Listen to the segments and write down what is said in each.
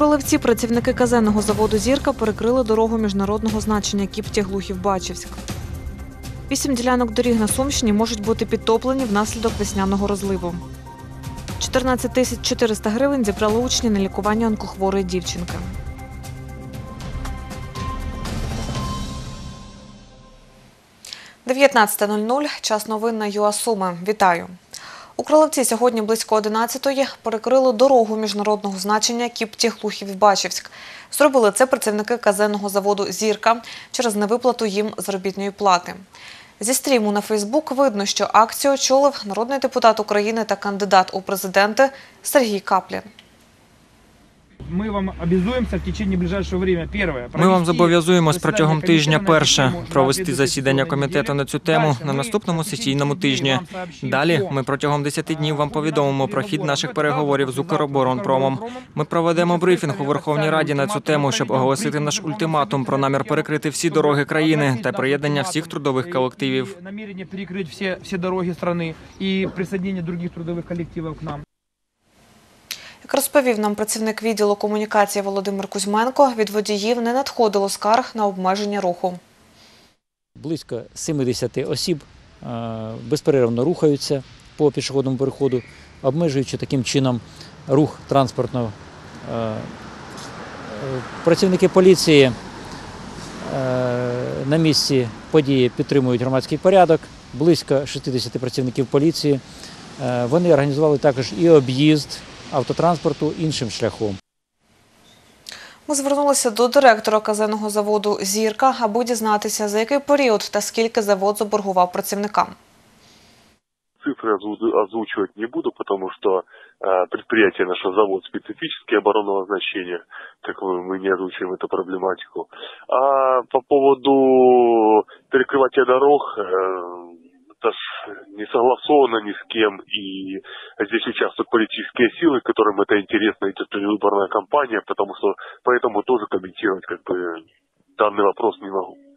Кролевці працівники казенного заводу Зірка перекрили дорогу міжнародного значення Кіпті Глухів Бачівськ. Вісім ділянок доріг на Сумщині можуть бути підтоплені внаслідок весняного розливу. 14 тисяч 400 гривень зібрали учні на лікування онкохворої дівчинки. – 19.00. Час новин на ЮАСуми. Вітаю. У сьогодні близько 11-ї перекрили дорогу міжнародного значення Кіпті-Глухів-Бачівськ. Зробили це працівники казенного заводу «Зірка» через невиплату їм заробітної плати. Зі стріму на Фейсбук видно, що акцію очолив народний депутат України та кандидат у президенти Сергій Каплін. Ми вам обязуємося в течение ближайшего время. Первое. Ми вам зобов'язуємось протягом тижня перше провести засідання комітету на цю тему на наступному сесійному тижні. Далі ми протягом 10 днів вам повідомимо про хід наших переговорів з Укроборонпромом. Ми проведемо брифінг у Верховній Раді на цю тему, щоб оголосити наш ультиматум про намір перекрити всі дороги країни та приєднання всіх трудових колективів. Намірення перекрити всі, всі дороги країни і присоединення других трудових колективів к нам. Як розповів нам працівник відділу комунікації Володимир Кузьменко, від водіїв не надходило скарг на обмеження руху. Близько 70 осіб е, безперервно рухаються по пішохідному переходу, обмежуючи таким чином рух транспортного. Е, е, Працівники поліції на місці події підтримують громадський порядок. Близько 60 працівників поліції. Вони організували також і об'їзд автотранспорту іншим шляхом. Ми звернулися до директора казенного заводу Зірка, аби дізнатися, за який період та скільки завод заборгував працівникам. Цифры озву- озвучивать не буду, потому что э, предприятие наше завод специфический оборонного значения, так вы- мы не озвучиваем эту проблематику. А по поводу перекрывания дорог, э, это ж не согласовано ни с кем, и здесь участвуют политические силы, которым это интересно, идет предвыборная кампания, потому что поэтому тоже комментировать как бы данный вопрос не могу.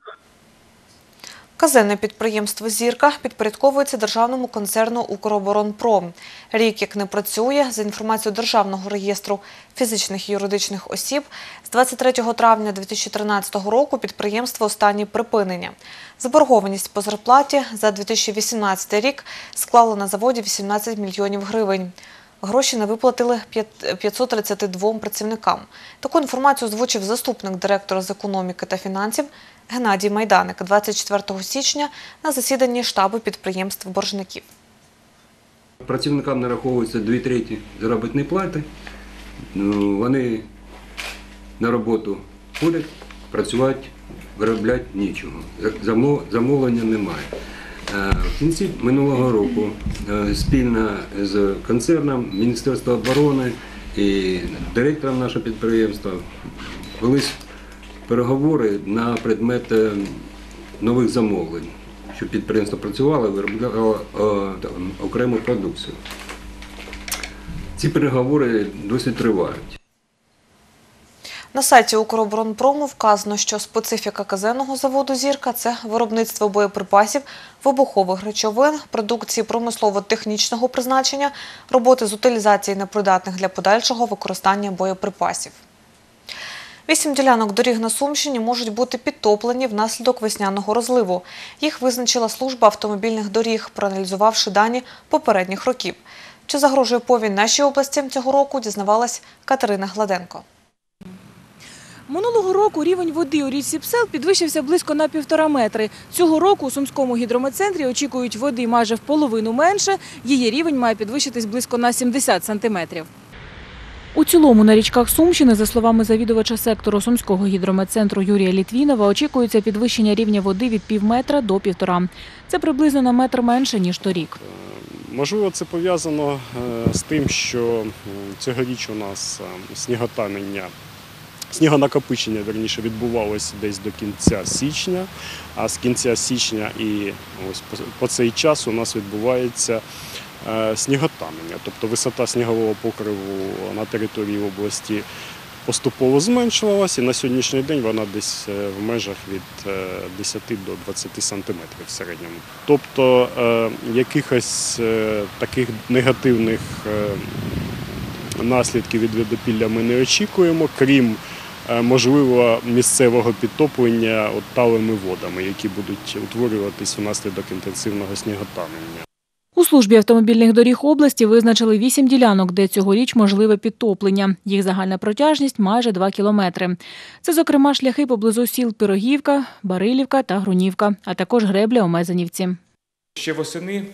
Казенне підприємство Зірка підпорядковується державному концерну Укроборонпром. Рік як не працює, за інформацією Державного реєстру фізичних і юридичних осіб, з 23 травня 2013 року підприємство останнє припинення. Заборгованість по зарплаті за 2018 рік склала на заводі 18 мільйонів гривень. Гроші не виплатили 532 працівникам. Таку інформацію озвучив заступник директора з економіки та фінансів Геннадій Майданик 24 січня на засіданні штабу підприємств боржників. Працівникам нараховується 2 треті заробітної плати. Ну, Вони на роботу ходять, працювати, виробляти нічого. Замовлення немає. Е, В кінці минулого року е, спільно з концерном Міністерства оборони і директором нашого підприємства велись переговори на предмет е, нових замовлень, щоб підприємство працювало і виробляло окрему продукцію. Ці переговори досі тривають. На сайті Укроборонпрому вказано, що специфіка казенного заводу «Зірка» – це виробництво боєприпасів, вибухових речовин, продукції промислово-технічного призначення, роботи з утилізації непридатних для подальшого використання боєприпасів. Вісім ділянок доріг на Сумщині можуть бути підтоплені внаслідок весняного розливу. Їх визначила служба автомобільних доріг, проаналізувавши дані попередніх років. Чи загрожує повінь нашій області цього року, дізнавалась Катерина Гладенко. Минулого року рівень води у річці Псел підвищився близько на півтора метри. Цього року у Сумському гідрометцентрі очікують води майже в половину менше. Її рівень має підвищитись близько на 70 сантиметрів. У цілому на річках Сумщини, за словами завідувача сектору Сумського гідрометцентру Юрія Літвінова, очікується підвищення рівня води від пів метра до півтора. Це приблизно на метр менше, ніж торік. Можливо, це пов'язано е, з тим, що м, цьогоріч у нас е, сніготанення, снігонакопичення верніше відбувалося десь до кінця січня, а з кінця січня і ось по, цей час у нас відбувається е, сніготанення, тобто висота снігового покриву на території області поступово зменшувалася, і на сьогоднішній день вона десь е, в межах від е, 10 до 20 сантиметрів в середньому. Тобто е, якихось е, таких негативних е, наслідків від водопілля ми не очікуємо, крім е, можливо місцевого підтоплення талими водами, які будуть утворюватись внаслідок інтенсивного сніготанення. У службі автомобільних доріг області визначили вісім ділянок, де цьогоріч можливе підтоплення. Їх загальна протяжність майже 2 кілометри. Це, зокрема, шляхи поблизу сіл Пирогівка, Барилівка та Грунівка, а також гребля у Мезенівці. Ще восени е,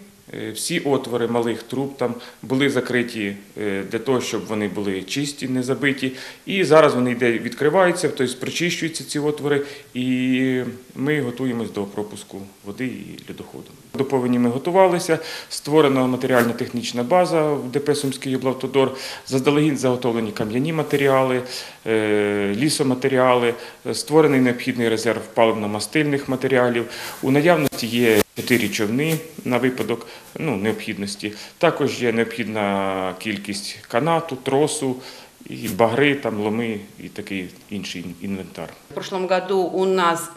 всі отвори малих труб там були закриті е, для того, щоб вони були чисті, не забиті. І зараз вони йде, відкриваються, тобто прочищуються ці отвори, і ми готуємось до пропуску води і льодоходу. До повені ми готувалися, створена матеріально-технічна база в ДП Сумський облавтодор, заздалегідь заготовлені кам'яні матеріали, е, лісоматеріали, е, створений необхідний резерв паливно-мастильних матеріалів. У наявності є чотири човни на випадок ну, необхідності. Також є необхідна кількість канату, тросу, і багри, там, ломи і такий інший інвентар. В прошлом году у нас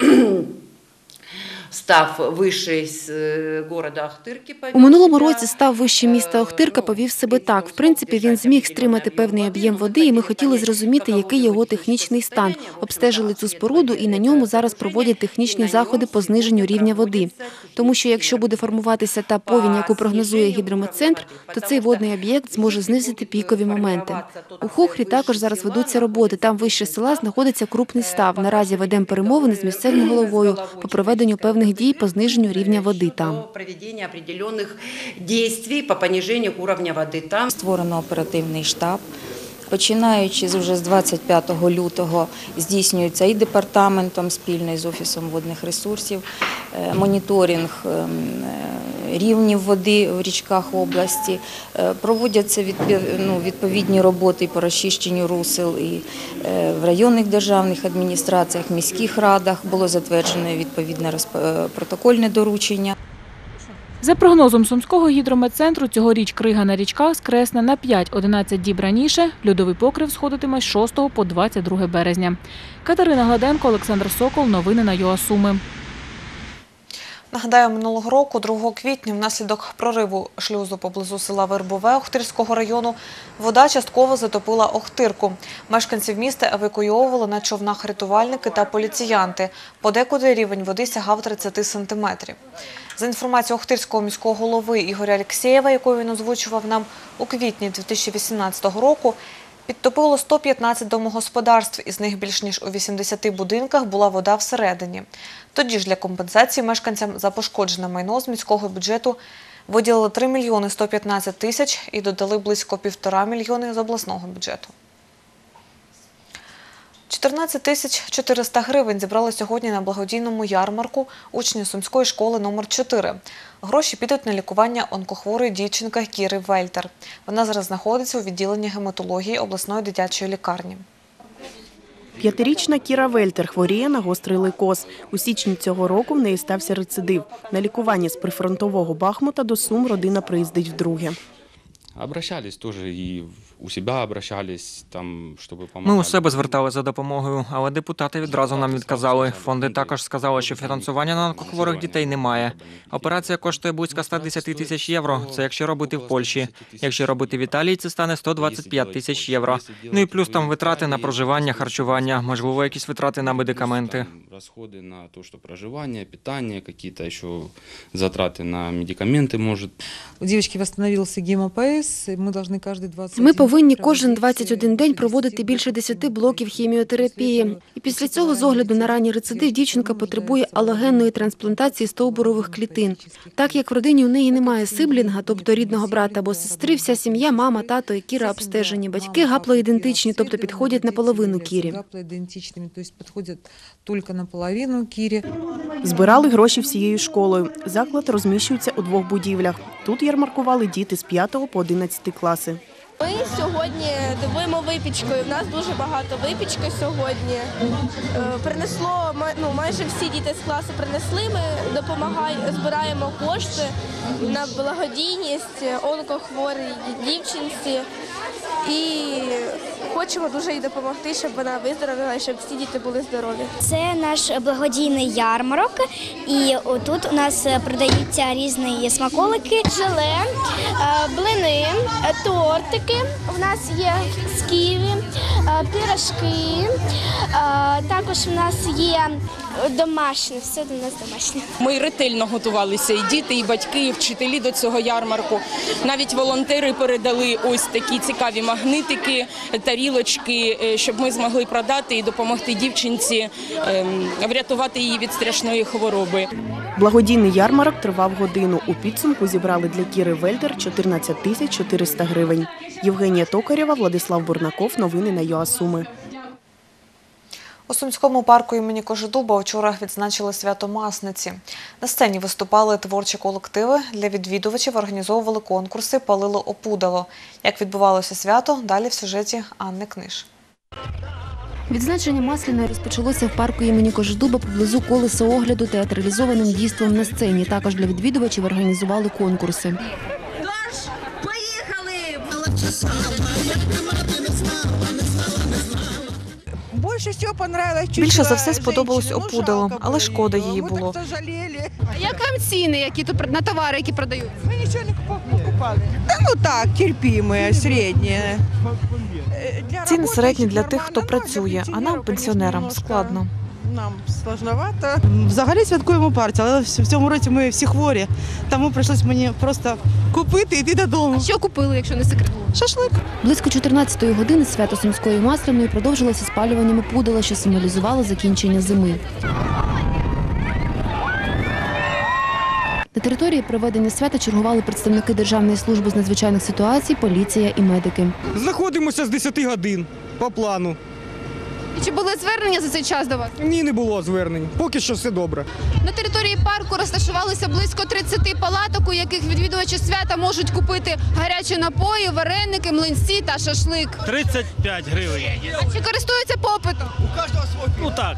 став вищий з е, города Ахтирки. У минулому році став вище міста Охтирка повів себе так. В принципі, він зміг стримати певний об'єм води, і ми хотіли зрозуміти, який його технічний стан. Обстежили цю споруду, і на ньому зараз проводять технічні заходи по зниженню рівня води. Тому що якщо буде формуватися та повінь, яку прогнозує гідрометцентр, то цей водний об'єкт зможе знизити пікові моменти. У Хохрі також зараз ведуться роботи. Там вище села знаходиться крупний став. Наразі ведемо перемовини з місцевим головою по проведенню певних дій по зниженню рівня води там. Проведення определених дій по пониженню уровня води там. Створено оперативний штаб. Починаючи з вже з 25 лютого здійснюється і департаментом спільно з Офісом водних ресурсів е, моніторинг ем, е, рівнів води в річках області. Е, Проводяться ну, відповідні роботи по розчищенню русел і в районних державних адміністраціях, міських радах було затверджено відповідне протокольне доручення. За прогнозом Сумського гідрометцентру, цьогоріч крига на річках скресне на 5-11 діб раніше. Льодовий покрив сходитиме з 6 по 22 березня. Катерина Гладенко, Олександр Сокол. Новини на ЮАСуми. Нагадаю, минулого року, 2 квітня, внаслідок прориву шлюзу поблизу села Вербове Охтирського району, вода частково затопила Охтирку. Мешканців міста евакуйовували на човнах рятувальники та поліціянти. Подекуди рівень води сягав 30 сантиметрів. За інформацією Охтирського міського голови Ігоря Алєксєєва, яку він озвучував нам у квітні 2018 року, Підтопило 115 домогосподарств, із них більш ніж у 80 будинках була вода всередині. Тоді ж для компенсації мешканцям за пошкоджене майно з міського бюджету виділили 3 мільйони 115 тисяч і додали близько півтора мільйони з обласного бюджету. 14 тисяч 400 гривень зібрали сьогодні на благодійному ярмарку учні Сумської школи номер 4 Гроші підуть на лікування онкохворої дівчинки Кіри Вельтер. Вона зараз знаходиться у відділенні гематології обласної дитячої лікарні. П'ятирічна Кіра Вельтер хворіє на гострий лейкоз. У січні цього року в неї стався рецидив. На лікування з прифронтового Бахмута до Сум родина приїздить вдруге. Обращались тоже и у себя обращались, там, чтобы Ми помогали. у себе звертали за допомогою, але депутати відразу нам відказали. Фонди також сказали, що фінансування на онкохворих дітей немає. Операція коштує близько 110 тисяч євро. Це якщо робити в Польщі. Якщо робити в Італії, це стане 125 тисяч євро. Ну і плюс там витрати на проживання, харчування, можливо, якісь витрати на медикаменти. Там Расходы на то, что проживание, питание, какие-то еще затраты на медикаменты, может. У девочки восстановился гемопоэз, и мы должны каждый 20 Ми повинні кожен 21 день проводити більше 10 блоків хіміотерапії. І після цього, з огляду на ранній рецидив, дівчинка потребує алогенної трансплантації стовбурових клітин. Так як в родині у неї немає сиблінга, тобто рідного брата або сестри, вся сім'я, мама, тато і Кіра обстежені. Батьки гаплоідентичні, тобто підходять на половину Кірі. Подходят только наполовину Кире. Збирали гроші всією школою. Заклад розміщується у двох будівлях. Тут ярмаркували діти з 5 по 11 класи. Ми сьогодні дивуємо випічкою. У нас дуже багато випічки сьогодні. Е, Принесло ну, майже всі діти з класу принесли. Ми допомагаємо, збираємо кошти на благодійність онкохворій дівчинці. І хочемо дуже їй допомогти, щоб вона виздоровіла і щоб всі діти були здорові. Це наш благодійний ярмарок, і тут у нас продаються різні смаколики. Желе, е, блини, е, тортики. У нас є з ківі, е, пирожки. Е, Також у нас є домашнє, все у нас домашнє. Ми ретельно готувалися і діти, і батьки, і вчителі до цього ярмарку. Навіть волонтери передали ось такі цікаві магнитики, тарілочки, е, щоб ми змогли продати і допомогти дівчинці ем, врятувати її від страшної хвороби. Благодійний ярмарок тривав годину. У підсумку зібрали для Кіри Вельтер 14 тисяч 400 гривень. Євгенія Токарєва, Владислав Бурнаков. Новини на ЮАСуми. У Сумському парку імені Кожедуба вчора відзначили свято Масниці. На сцені виступали творчі колективи. Для відвідувачів організовували конкурси «Палило опудало». Як відбувалося свято, далі в сюжеті Анни Книж. Відзначення Масляної розпочалося в парку імені Кожедуба поблизу колеса огляду театралізованим дійством на сцені. Також для відвідувачів організували конкурси. Більше за все сподобалось опудало, але шкода її було. Як вам ціни, які тут на товари, які продають? Мы ничего не покупали. Да ну так, терпимые, средние. Э, для Ціни работающих середні для тих, нормально, хто ну, для працює, а пенсіонерів, нам, пенсіонерам, конечно, складно. Нам сложновато. Взагалі святкуємо партію, але в цьому році ми всі хворі, тому прийшлось мені просто купити і йти додому. Що купили, якщо не секрет? Шашлик. Близько 14-ї години свято Сумської Масляної продовжилося спалюванням опудала, що символізувало закінчення зими. На території проведення свята чергували представники Державної служби з надзвичайних ситуацій, поліція і медики. Знаходимося з 10 годин по плану. І чи були звернення за цей час до вас? Ні, не було звернень. Поки що все добре. На території парку розташувалося близько 30 палаток, у яких відвідувачі свята можуть купити гарячі напої, вареники, млинці та шашлик. 35 гривень. А чи користуються попитом? Ну так,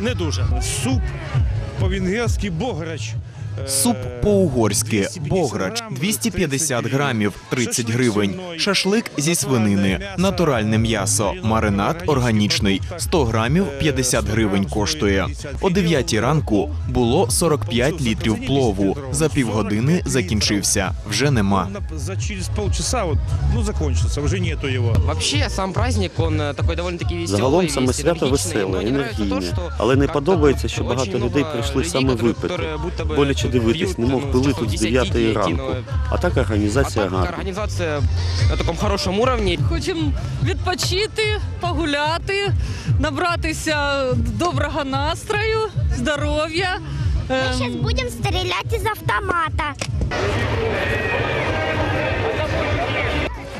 не дуже. Суп по-венгерськи бограч. Суп по-угорськи бограч 250 грамів 30 гривень. Шашлик зі свинини, натуральне м'ясо, маринад органічний 100 грамів 50 гривень коштує. О 9 ранку було 45 літрів плову. За півгодини закінчився. Вже нема. За через полчаса вот, ну, закончился, уже нету его. Вообще, сам праздник, он э, такой довольно-таки веселый, Загалом саме весь свято энергичный, веселе, но не нравится то, енергійне, что але не э, подобається, тут що очень багато много людей прийшли людей, саме которые- випити. которые будто бы Боляче тут дивитись, пьют, немов ну, пили часов тут з 10 9 деякі, ранку. А так організація так, гарна. організація на такому хорошому уровні. Хочемо відпочити, погуляти, набратися доброго настрою, здоров'я. Мы сейчас будем стрелять из автомата.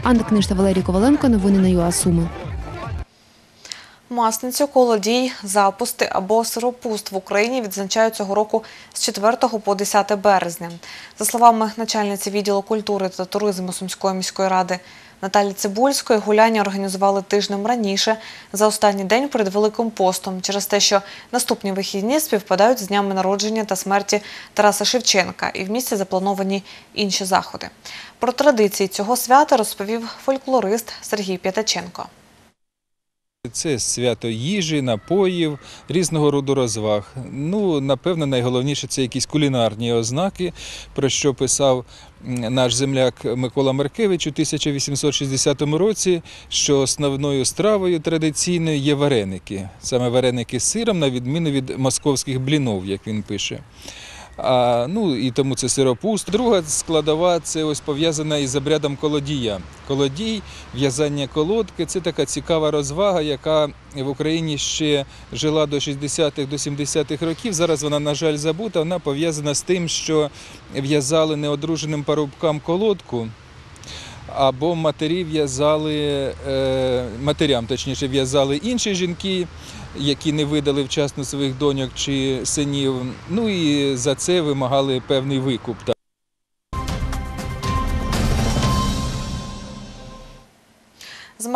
Анна Книжта, Валерій Коваленко. Новини на ЮА Суми. Масницю, колодій, запусти або сиропуст в Україні відзначають цього року з 4 по 10 березня. За словами начальниці відділу культури та туризму Сумської міської ради Наталі Цибульської, гуляння організували тижнем раніше, за останній день перед Великим постом, через те, що наступні вихідні співпадають з днями народження та смерті Тараса Шевченка, і в місті заплановані інші заходи. Про традиції цього свята розповів фольклорист Сергій П'ятаченко. Це свято їжі, напоїв, різного роду розваг. Ну, напевно, найголовніше це якісь кулінарні ознаки, про що писав наш земляк Микола Маркевич у 1860 році, що основною стравою традиційною є вареники. Саме вареники з сиром, на відміну від московських блінов, як він пише. А, ну і тому це сиропуст. Друга складова це ось пов'язана із обрядом колодія. Колодій, в'язання колодки це така цікава розвага, яка в Україні ще жила до 60-х, до 70-х років. Зараз вона, на жаль, забута. Вона пов'язана з тим, що в'язали неодруженим парубкам колодку. Або матері в'язали е, матерям, точніше, в'язали інші жінки, які не видали вчасно своїх доньок чи синів. Ну і за це вимагали певний викуп.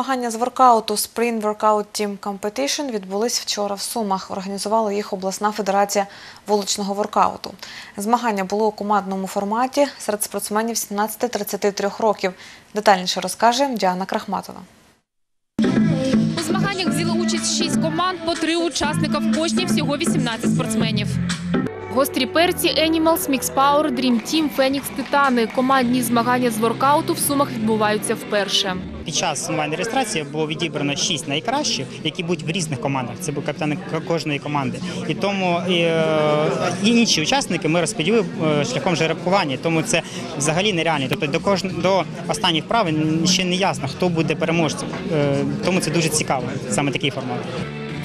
Змагання з воркауту Spring Workout Team Competition відбулись вчора в Сумах. Організувала їх обласна федерація вуличного воркауту. Змагання було у командному форматі серед спортсменів 17-33 років. Детальніше розкаже Діана Крахматова. У змаганнях взяли участь 6 команд, по 3 учасника в кожній, всього 18 спортсменів. Гострі перці, Animals, Mix Power, Dream Team, Phoenix, Титани. Командні змагання з воркауту в Сумах відбуваються вперше. Під час онлайн реєстрації було відібрано шість найкращих, які будуть в різних командах. Це були капітани кожної команди. І тому і, е, і інші учасники ми розподілили е, шляхом жеребкування. Тому це взагалі нереально. Тобто до кожного до останніх прав ще не ясно, хто буде переможцем. Е, Тому це дуже цікаво, саме такий формат.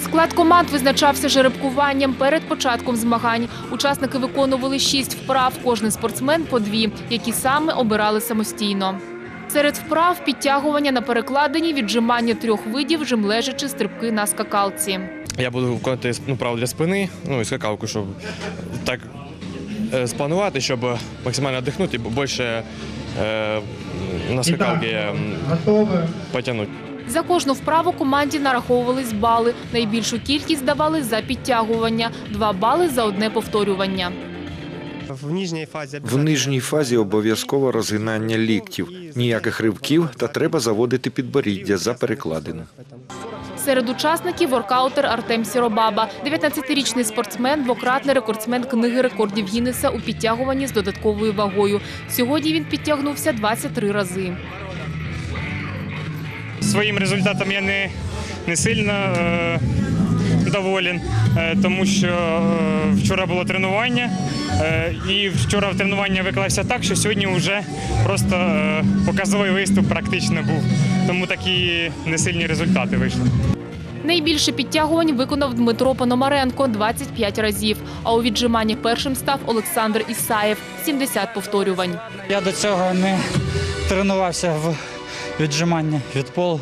Склад команд визначався жеребкуванням перед початком змагань. Учасники виконували шість вправ, кожен спортсмен по дві, які саме обирали самостійно. Серед вправ підтягування на перекладині, віджимання трьох видів, жимлежачі, стрибки на скакалці. Я буду виконувати ну, право для спини, ну і скакалку, щоб так е, спланувати, щоб максимально дихнути, бо більше е, на скакалки потягнути. За кожну вправу команді нараховувались бали. Найбільшу кількість давали за підтягування, два бали за одне повторювання. В нижній фазі В нижній фазі обов'язково розгинання ліктів, ніяких ривків та треба заводити підборіддя за перекладину. Серед учасників воркаутер Артем Сіробаба, 19-річний спортсмен, двократний рекордсмен книги рекордів Гіннеса у підтягуванні з додатковою вагою. Сьогодні він підтягнувся 23 рази. Своїм результатом я не, не сильно е, доволен, е, тому що е, вчора було тренування, е, і вчора в тренування виклався так, що сьогодні вже просто показовий виступ практично був. Тому такі несильні результати вийшли. Найбільше підтягувань виконав Дмитро Пономаренко – 25 разів. А у віджиманні першим став Олександр Ісаєв – 70 повторювань. Я до цього не тренувався в віджиманні від полу,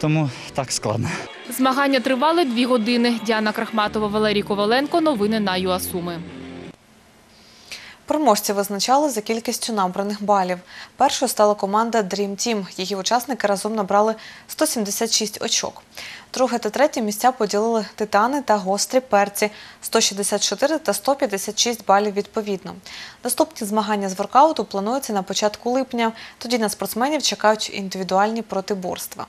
тому так складно. Змагання тривали дві години. Діана Крахматова, Валерій Коваленко. Новини на ЮАСуми. Переможці визначали за кількістю набраних балів. Першою стала команда Dream Team. Її учасники разом набрали 176 очок. Друге та третє місця поділили титани та гострі перці 164 та 156 балів відповідно. Наступні змагання з воркауту плануються на початку липня. Тоді на спортсменів чекають індивідуальні протиборства.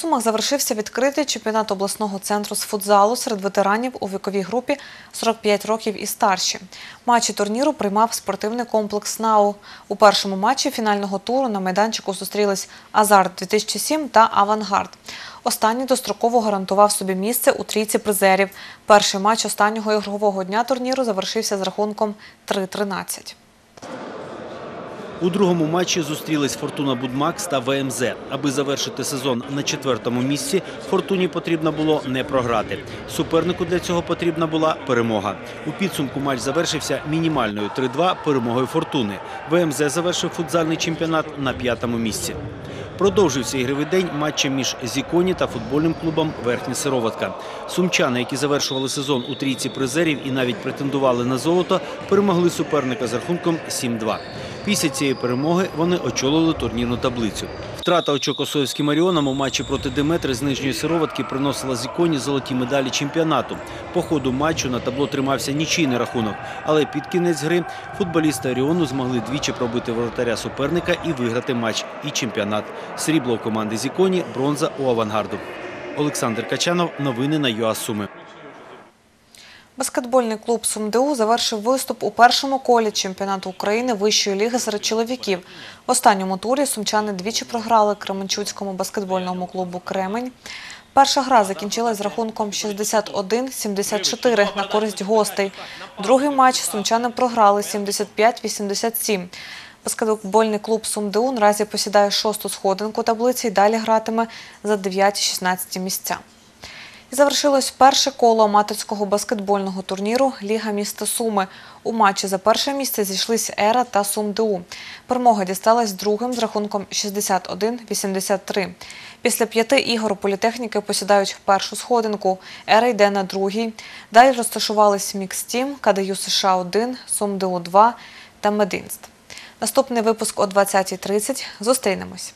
Сумах завершився відкритий чемпіонат обласного центру з футзалу серед ветеранів у віковій групі 45 років і старші. Матчі турніру приймав спортивний комплекс НАУ. У першому матчі фінального туру на майданчику зустрілись «Азарт-2007» та «Авангард». Останній достроково гарантував собі місце у трійці призерів. Перший матч останнього ігрового дня турніру завершився з рахунком 3-13. У другому матчі зустрілись Фортуна Будмакс та ВМЗ. Аби завершити сезон на четвертому місці, Фортуні потрібно було не програти. Супернику для цього потрібна була перемога. У підсумку матч завершився мінімальною 3-2 перемогою Фортуни. ВМЗ завершив футзальний чемпіонат на п'ятому місці. Продовжився ігровий день матчем між Зіконі та футбольним клубом Верхня Сироватка. Сумчани, які завершували сезон у трійці призерів і навіть претендували на золото, перемогли суперника з рахунком 7-2. Після цієї перемоги вони очолили турнірну таблицю. Втрата очок Осоївським у матчі проти Диметри з Нижньої Сироватки приносила Зіконі золоті медалі чемпіонату. По ходу матчу на табло тримався нічийний рахунок, але під кінець гри футболісти Оріону змогли двічі пробити воротаря суперника і виграти матч і чемпіонат. Срібло у команди Зіконі, бронза у авангарду. Олександр Качанов. Новини на ЮА Суми. Баскетбольний клуб «СумДУ» завершив виступ у першому колі чемпіонату України вищої ліги серед чоловіків. В останньому турі сумчани двічі програли Кременчуцькому баскетбольному клубу «Кремень». Перша гра закінчилась з рахунком 61-74 на користь гостей. Другий матч сумчани програли 75-87. Баскетбольний клуб «СумДУ» наразі посідає шосту сходинку таблиці і далі гратиме за 9-16 місця. І завершилось перше коло аматорського баскетбольного турніру Ліга міста Суми. У матчі за перше місце зійшлись Ера та СумДУ. Перемога дісталась другим з рахунком 61-83. Після п'яти ігор політехніки посідають першу сходинку. Ера йде на другій. Далі розташувались Мікстім, КДЮ США-1, СумДУ-2 та Мединст. Наступний випуск о 20.30. Зустрінемось.